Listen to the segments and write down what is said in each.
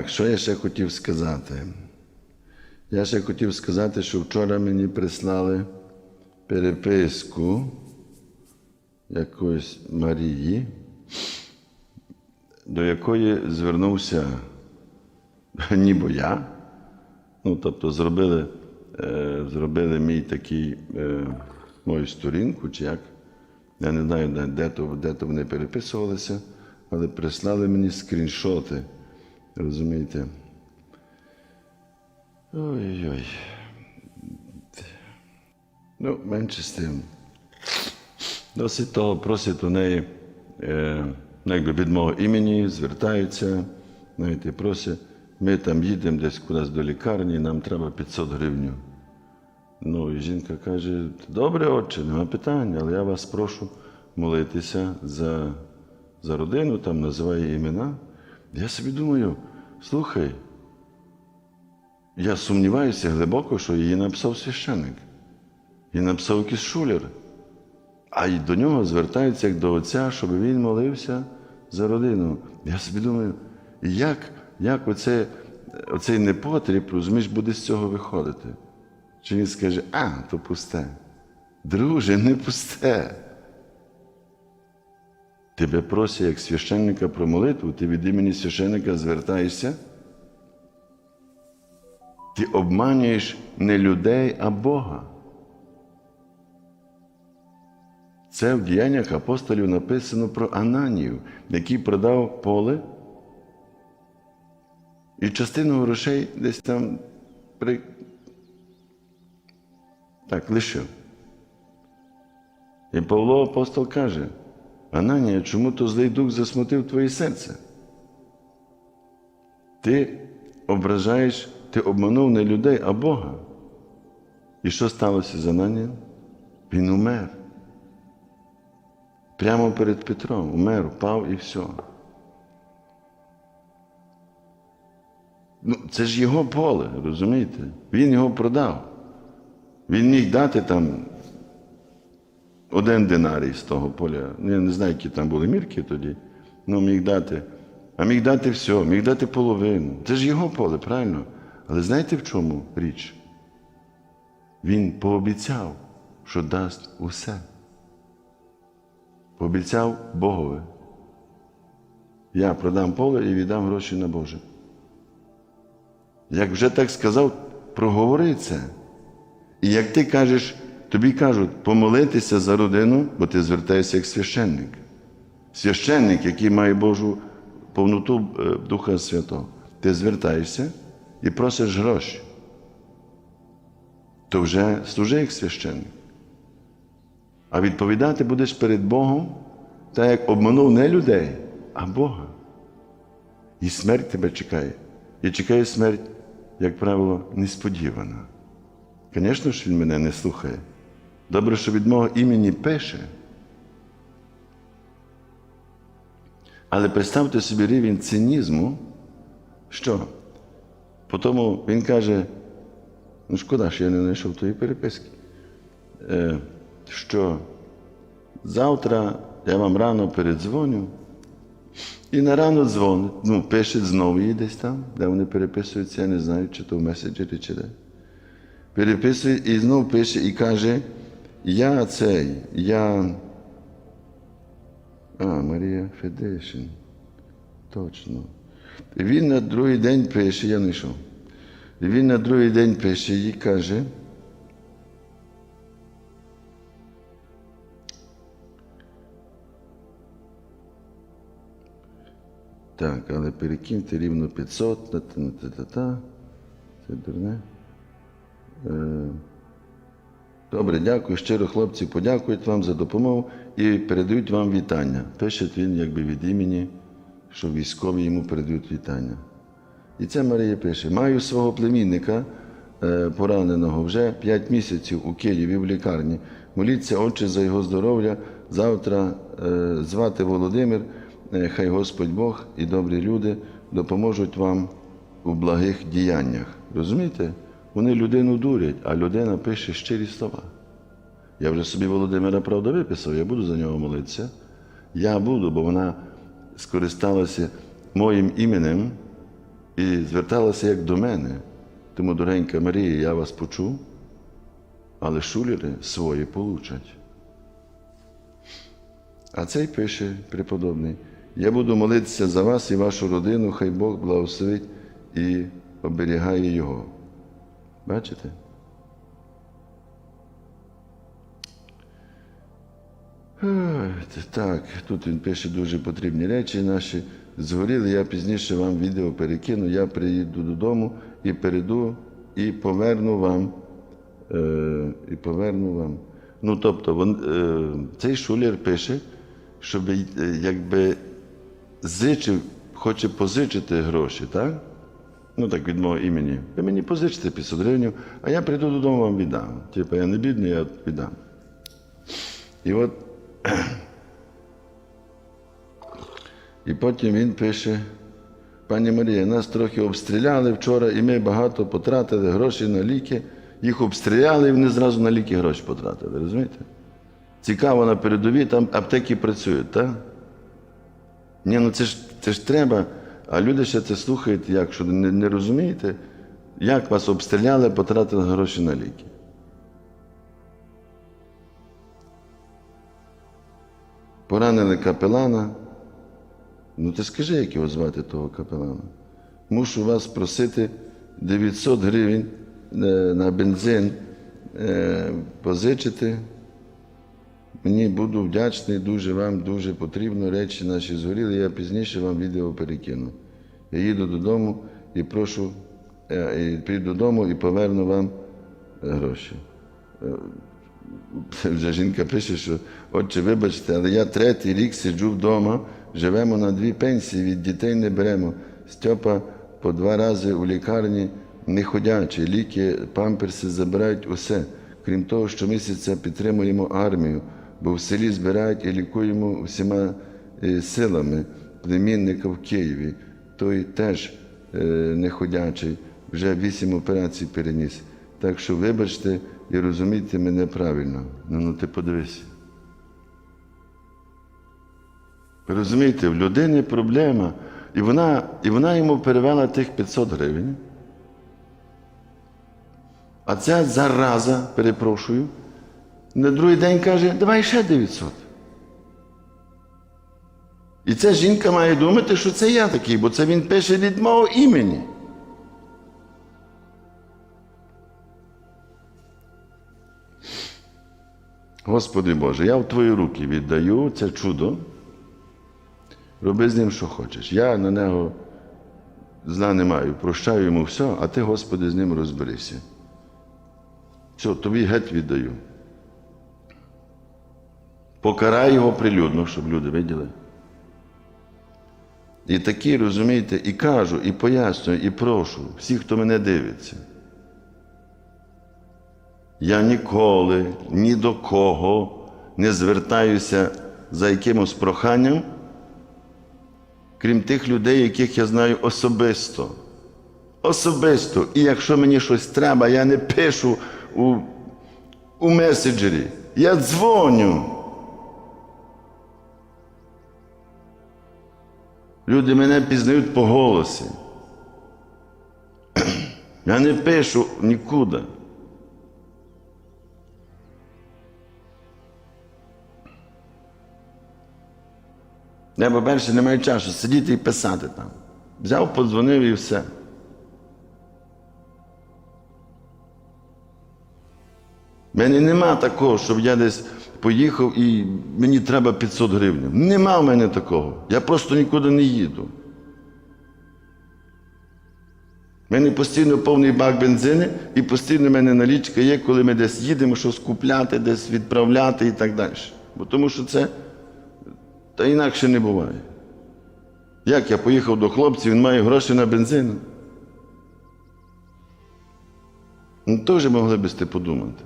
Так, що я ще хотів сказати? Я ще хотів сказати, що вчора мені прислали переписку якоїсь Марії, до якої звернувся ніби я. Ну, тобто зробили, е, зробили мій такий, е, мою сторінку, чи як. Я не знаю, де, то, де то вони переписувалися, але прислали мені скріншоти. Розумієте? Ой-ой. Ну, менше з тим. Досить того просять у неї, е, ну, від мого імені, звертаються, знаєте, просять, ми там їдемо десь кудись до лікарні, нам треба 500 гривень. Ну, і жінка каже: добре, отче, нема питань, але я вас прошу молитися за, за родину, там називає імена. Я собі думаю, слухай, я сумніваюся глибоко, що її написав священник. Її написав якийсь шулер. А й до нього звертаються як до отця, щоб він молився за родину. Я собі думаю, як, як оце, оцей непотріб, розумієш, буде з цього виходити? Чи він скаже, а, то пусте. Друже, не пусте. Тебе просять як священника про молитву, ти від імені священника звертаєшся. Ти обманюєш не людей, а Бога. Це в діяннях апостолів написано про Ананію, який продав поле і частину грошей десь там при... так лишив. І Павло апостол каже: Ананія, чому то злий дух засмутив твоє серце? Ти ображаєш, ти обманув не людей, а Бога. І що сталося з Ананієм? Він умер. Прямо перед Петром умер, впав і все. Ну, це ж його поле, розумієте? Він його продав. Він міг дати там один динарій з того поля. Я не знаю, які там були мірки тоді. Ну, міг дати. А міг дати все, міг дати половину. Це ж його поле, правильно? Але знаєте в чому річ? Він пообіцяв, що дасть усе. Пообіцяв Богові. Я продам поле і віддам гроші на Боже. Як вже так сказав, проговори це. І як ти кажеш, тобі кажуть помолитися за родину, бо ти звертаєшся як священник. Священник, який має Божу повноту е, Духа Святого. Ти звертаєшся і просиш гроші. То вже служи як священник. А відповідати будеш перед Богом, так як обманув не людей, а Бога. І смерть тебе чекає. І чекає смерть, як правило, несподівана. Звісно ж, він мене не слухає. Добре, що від мого імені пише. Але представте собі рівень цинізму, що Потому він каже, ну шкода, що я не знайшов тої переписки, е, що завтра я вам рано передзвоню, і на рано дзвонить, ну, пише знову її десь там, де вони переписуються, я не знаю, чи то в меседжері, чи де. Переписує і знову пише і каже, я цей, я. А, Марія Федишин. Точно. Він на другий день пише, я не йшов. Він на другий день пише і каже. Так, але перекиньте рівно 500, та та та та та Це дурне. Добре, дякую. Щиро хлопці подякують вам за допомогу і передають вам вітання. Пише він якби від імені, що військові йому передають вітання. І це Марія пише: маю свого племінника е, пораненого вже 5 місяців у Києві в лікарні. Моліться, Отче, за його здоров'я. Завтра е, звати Володимир. Е, Хай Господь Бог і добрі люди допоможуть вам у благих діяннях. Розумієте? Вони людину дурять, а людина пише щирі слова. Я вже собі Володимира правда виписав, я буду за нього молитися. Я буду, бо вона скористалася моїм іменем і зверталася як до мене. Тому, дорогенька Марія, я вас почув, але шулери свої получать. А цей пише преподобний, я буду молитися за вас і вашу родину, хай Бог благословить і оберігає його. Бачите? Так, тут він пише дуже потрібні речі наші. Згоріли, я пізніше вам відео перекину, я приїду додому і перейду і поверну вам. Е, і поверну вам. Ну, тобто, вон, е, цей шулер пише, щоб е, якби зичив, хоче позичити гроші, так? Ну, так від мого імені. Ви мені позичите 500 гривень, а я прийду додому вам віддам. Типу, я не бідний, я віддам. І от І потім він пише: пані Марія, нас трохи обстріляли вчора, і ми багато потратили гроші на ліки. Їх обстріляли, і вони зразу на ліки гроші потратили. Розумієте? Цікаво на передовій, там аптеки працюють, так? Ні, ну це ж, це ж треба. А люди ще це слухають, як що не, не розумієте, як вас обстріляли, потратили гроші на ліки. Поранили капелана. Ну ти скажи, як його звати того капелана. Мушу вас просити 900 гривень е, на бензин е, позичити. Мені буду вдячний, дуже вам дуже потрібно. Речі наші згоріли, я пізніше вам відео перекину. Я їду додому і прошу, е, і прийду додому і поверну вам гроші. Вже жінка пише, що отче, вибачте, але я третій рік сиджу вдома, живемо на дві пенсії, від дітей не беремо. Стьопа по два рази у лікарні не ходячий, ліки, памперси забирають усе. Крім того, щомісяця підтримуємо армію, бо в селі збирають і лікуємо всіма е, силами племінника в Києві. Той теж е, не ходячий, вже вісім операцій переніс. Так що, вибачте і розумійте мене правильно. Ну, ну ти подивися. Ви розумієте, в людини проблема, і вона, і вона йому перевела тих 500 гривень. А ця зараза, перепрошую, на другий день каже, давай ще 900. І ця жінка має думати, що це я такий, бо це він пише від мого імені. Господи Боже, я в Твої руки віддаю це чудо. Роби з ним, що хочеш. Я на нього зла не маю, прощаю йому все, а ти, Господи, з ним розберися. Все, тобі геть віддаю. Покарай його прилюдно, щоб люди виділи. І такі, розумієте, і кажу, і пояснюю, і прошу всіх, хто мене дивиться. Я ніколи ні до кого не звертаюся за якимось проханням, крім тих людей, яких я знаю особисто. Особисто. І якщо мені щось треба, я не пишу у, у меседжері. Я дзвоню. Люди мене пізнають по голосі. Я не пишу нікуди. Я, по-перше, не маю часу сидіти і писати там. Взяв, подзвонив і все. У мене нема такого, щоб я десь поїхав і мені треба 500 гривень. Нема в мене такого. Я просто нікуди не їду. У мене постійно повний бак бензини і постійно в мене налічка є, коли ми десь їдемо, щось купляти, десь відправляти і так далі. Бо тому що це та інакше не буває. Як я поїхав до хлопців, він має гроші на бензин. Ну, теж могли б сте подумати.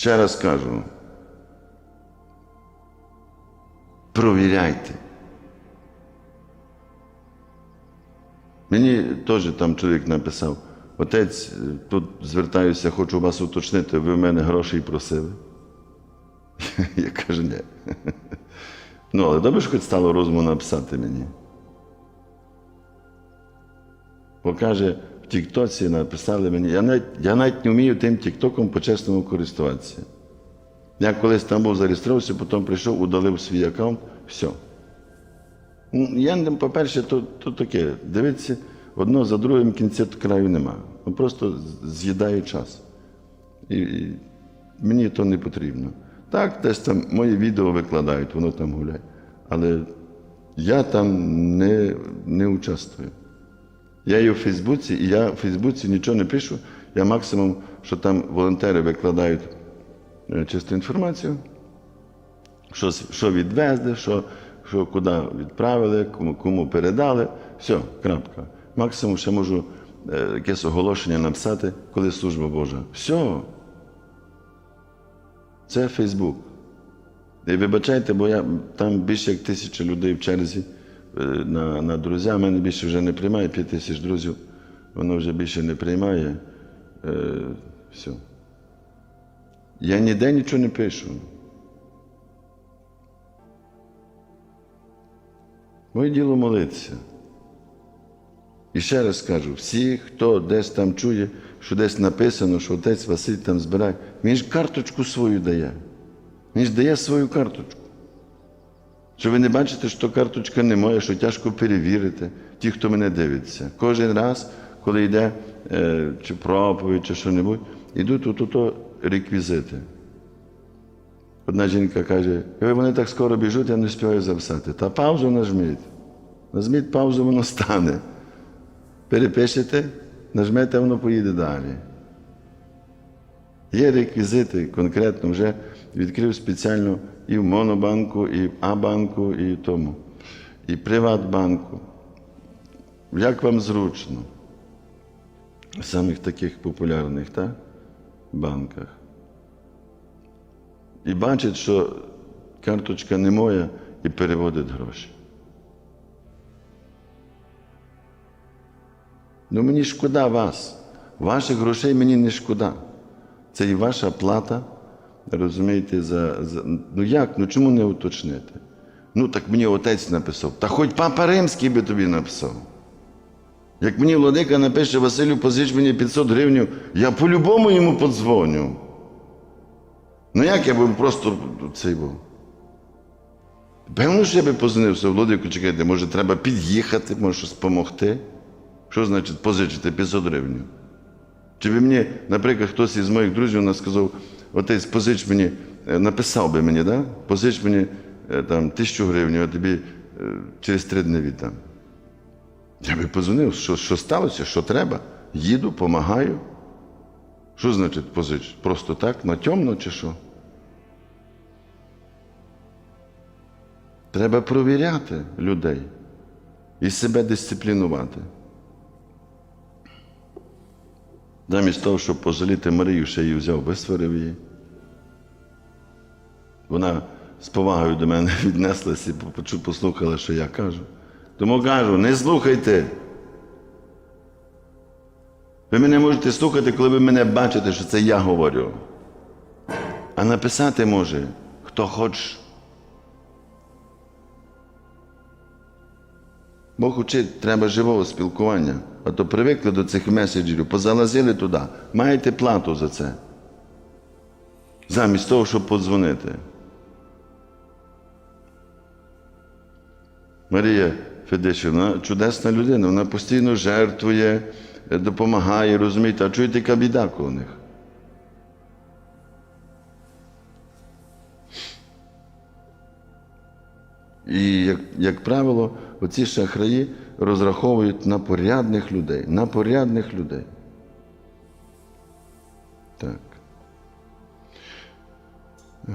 Ще раз кажу. Провіряйте. Мені теж там чоловік написав, отець, тут звертаюся, хочу вас уточнити, ви в мене грошей просили. Я кажу, ні. Ну, але добре, що хоч стало розуму написати мені. Покаже в Тіктоці, написали мені. Я навіть, я навіть не вмію тим Тіктоком по-чесному користуватися. Я колись там був зареєструвався, потім прийшов, удалив свій аккаунт, все. Я, по-перше, то, то таке, дивитися, одно за другим кінця краю нема. Ну, просто з'їдаю час. І, і мені то не потрібно. Так, десь там мої відео викладають, воно там гуляє. Але я там не, не участвую. Я є у Фейсбуці, і я в Фейсбуці нічого не пишу. Я максимум, що там волонтери викладають е, чисту інформацію, що, що відвезли, що, що куди відправили, кому, кому передали. Все, крапка. Максимум ще можу е, якесь оголошення написати, коли служба Божа. Все. Це Фейсбук. І вибачайте, бо я там більше як тисяча людей в черзі на, на друзя. Мене більше вже не приймає, п'ять тисяч друзів. Воно вже більше не приймає. Е, все. Я ніде нічого не пишу. Моє діло молитися. І ще раз кажу, всі, хто десь там чує, що десь написано, що отець Василь там збирає, він ж карточку свою дає. Він ж дає свою карточку. Що ви не бачите, що карточка не моя, що тяжко перевірити, ті, хто мене дивиться. Кожен раз, коли йде е, чи проповідь, чи що-небудь, йдуть отут реквізити. Одна жінка каже, «Ой, вони так скоро біжуть, я не співаю записати. Та паузу нажміть. Нажміть паузу, воно стане. Перепишете, нажмете, воно поїде далі. Є реквізити конкретно вже відкрив спеціально і в Монобанку, і в А-банку, і тому, і Приватбанку. Як вам зручно? В самих таких популярних так? банках. І бачить, що карточка не моя, і переводить гроші. Ну мені шкода вас. Ваших грошей мені не шкода. Це і ваша плата, розумієте, за, за. Ну як? Ну чому не уточнити? Ну так мені отець написав. Та хоч папа римський би тобі написав. Як мені владика напише Василю, позич мені 500 гривень, я по-любому йому подзвоню. Ну як я би просто цей був? Певно, що я би позвонився Владику, чекайте, може треба під'їхати, може щось допомогти. Що значить позичити 500 гривень? Чи би мені, наприклад, хтось із моїх друзів сказав, отець, позич мені, е, написав би мені, да? позич мені е, там, тисячу гривень, я тобі е, через три дні віддам. Я би позвонив, що, що сталося, що треба. Їду, допомагаю. Що значить позич? Просто так, на темно чи що? Треба провіряти людей і себе дисциплінувати. Замість того, щоб пожаліти Марію, ще її взяв, висварив її. Вона з повагою до мене віднеслася і послухала, що я кажу. Тому кажу, не слухайте. Ви мене можете слухати, коли ви мене бачите, що це я говорю. А написати може, хто хоче. Бог учить, треба живого спілкування. А то привикли до цих меседжерів, позалазили туди. Маєте плату за це. Замість того, щоб подзвонити. Марія Федишівна чудесна людина, вона постійно жертвує, допомагає, розумієте, а чуєте, яка біда коло них. І, як, як правило, оці шахраї розраховують на порядних людей, на порядних людей. Так. Ой.